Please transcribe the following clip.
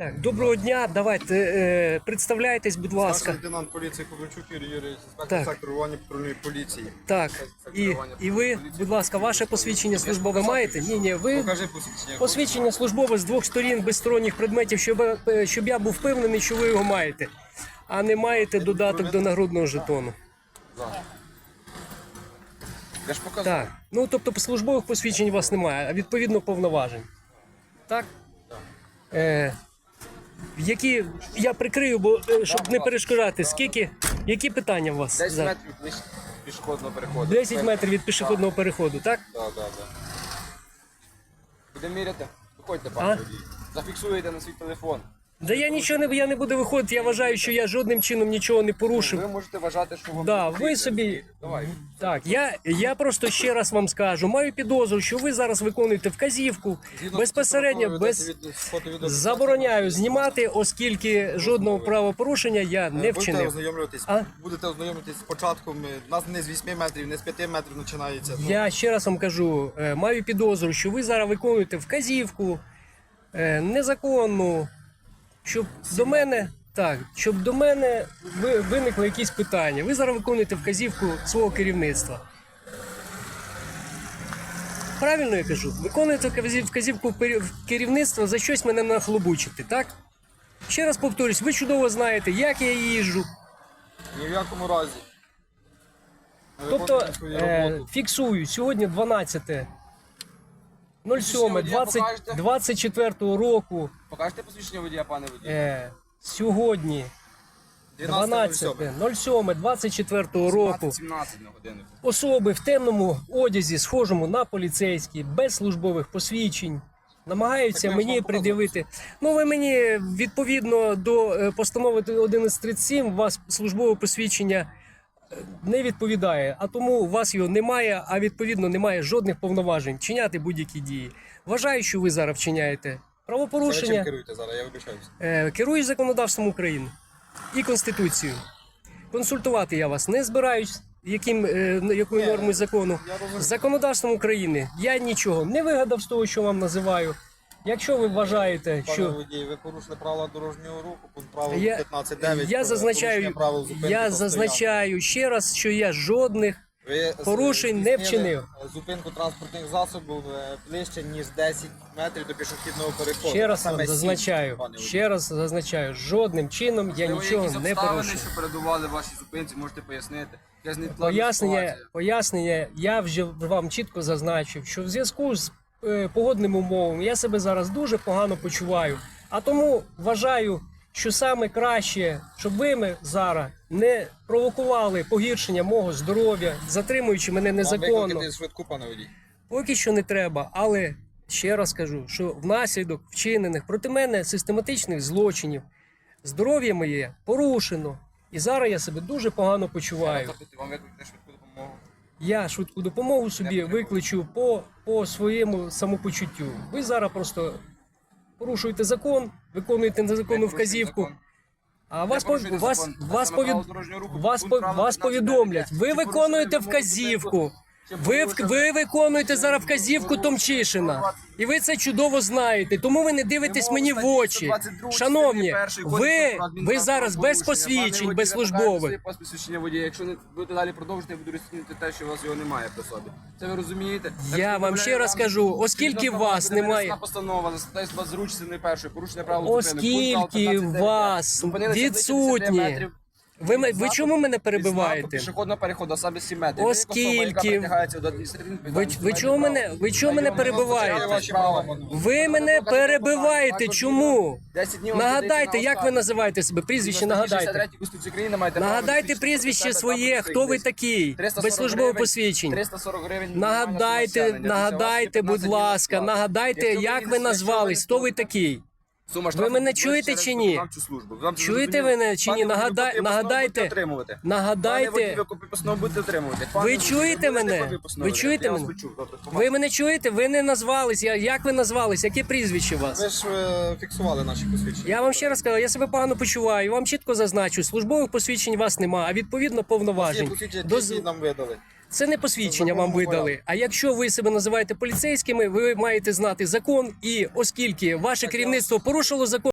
Так, доброго дня. Давайте е, представляйтесь, будь Старший ласка. лейтенант поліції Ковальчук Юрій Юрійович, Так. інспектор сектору рвання патрульної поліції. Так, і, і ви, будь ласка, ваше посвідчення службове маєте? Ні, ні, ви Покажи посвідчення. посвідчення службове з двох сторін без сторонніх предметів, щоб, е, щоб я був впевнений, що ви його маєте, а не маєте додаток до нагрудного жетону. Я ж показав. Так, ну тобто службових посвідчень у вас немає, а відповідно повноважень. Так? Е, які я прикрию, бо е, щоб не перешкоджати, скільки, які питання у вас? 10 зараз? метрів від пішохідного переходу. 10 метрів від пішохідного переходу, так? Так, так, так. Будемо міряти? Виходьте, А? пане водій. Зафіксуєте на свій телефон. Да я нічого не я не буду виходити. Я вважаю, що я жодним чином нічого не порушив. Ви можете вважати, що вам Да, потрібно. ви собі Давай. так. Я, я просто ще раз вам скажу. Маю підозру, що ви зараз виконуєте вказівку Згідно безпосередньо без фото-відео- забороняю знімати, оскільки жодного правопорушення я не Будете вчинив. ознайомлюватись, А? будете ознайомитись спочатку. Ми, у нас не з 8 метрів, не з 5 метрів починається. Ну, Я ще раз вам кажу, е, маю підозру, що ви зараз виконуєте вказівку е, незаконну, щоб до мене. Так, щоб до мене ви- виникли якісь питання. Ви зараз виконуєте вказівку свого керівництва. Правильно я кажу? Виконуєте вказівку керівництва за щось мене нахлобучити, так? Ще раз повторюсь, ви чудово знаєте, як я їжджу. Ні в якому разі. Тобто е, фіксую сьогодні 12 07 водія 20, покажете? 24 року. Покажете посвідчення водія, пане водій? Е, сьогодні 12 07 24 року 17 на годину. особи в темному одязі, схожому на поліцейські, без службових посвідчень. Намагаються Так я ж мені показував. пред'явити. Ну, ви мені відповідно до е, постанови 1137, у вас службове посвідчення не відповідає, а тому у вас його немає, а відповідно немає жодних повноважень вчиняти будь-які дії. Вважаю, що ви зараз вчиняєте Це чим правопорушення. керуєте зараз, я вибачаюся. Е, законодавством України і Конституцією. Консультувати я вас не збираюсь, яким, е, якою нормою закону. законодавством України я нічого не вигадав з того, що вам називаю. Якщо ви вважаєте, Пане що водій, ви порушили правила дорожнього руху, пункт правил я, 15.9. я про зазначаю, порушення правил зупинки я зазначаю ще раз, що я жодних. Ви порушень не здійснили вчинив. Зупинку транспортних засобів е, ближче, ніж 10 метрів до пішохідного переходу. ще раз саме сім, зазначаю, пане водій. ще раз зазначаю, жодним чином я Можливо, нічого якісь не обставини, порушую. що передували вашій зупинці, можете пояснити. Я Пояснення, пояснення, я вже вам чітко зазначив, що в зв'язку з е, погодними умовами я себе зараз дуже погано почуваю. А тому вважаю, що саме краще, щоб ви ми зараз не провокували погіршення мого здоров'я, затримуючи мене незаконно. швидку, пане водій. Поки що не треба, але ще раз кажу, що внаслідок вчинених проти мене систематичних злочинів здоров'я моє порушено. І зараз я себе дуже погано почуваю. Вам викликати швидку допомогу. Я швидку допомогу собі викличу по, по своєму самопочуттю. Ви зараз просто порушуєте закон, виконуєте незаконну вказівку. А вас, по, вас, вас, повід, вас, вас повідомлять. Ви виконуєте вказівку. Ви, ви виконуєте зараз вказівку Томчишина. І ви це чудово знаєте. Тому ви не дивитесь мені в очі. 122 Шановні, ви, ви зараз без посвідчень, без службових. посвідчення водія. Якщо не будете далі продовжувати, я буду розцінювати те, що у вас його немає при собі. Це ви розумієте? Я вам ще раз кажу, оскільки вас немає- постанова за статтею 20 зручної першої, порушення правил. Оскільки вас Зупинилися ближче 10 відсутні. Ви, м- ви чому мене перебиваєте? Пішохідного переходу, саме 7 метрів. Ви особа, яка Оскільки- притягається до адміністративної Ви, ви чого мене, ви чого мене перебиваєте? Ви мене перебиваєте. Чому? 10 днів Нагадайте, як ви називаєте себе? Прізвище нагадайте. 63 маєте Нагадайте прізвище своє, хто ви такий, 340 без службового посвідчень. 340 гривень. Нагадайте, нагадайте, будь ласка, нагадайте, як ви назвались, хто ви такий. Ви мене чуєте чи ні? Чуєте ви мене чи ні? Нагадай- нагадайте- Нагадайте, будете отримувати. Ви чуєте мене? Ви чуєте мене? ви мене чуєте? Ви не назвались. Я- Як ви назвались? Яке прізвище у вас? Ви ж е, фіксували наші посвідчення. Я вам ще раз сказав, я себе погано почуваю. Вам чітко зазначу, службових посвідчень у вас нема, а відповідно Є повноважень. посвідчення, Доз- які нам видали. Це не посвідчення вам видали. А якщо ви себе називаєте поліцейськими, ви маєте знати закон. І оскільки ваше керівництво порушило закон.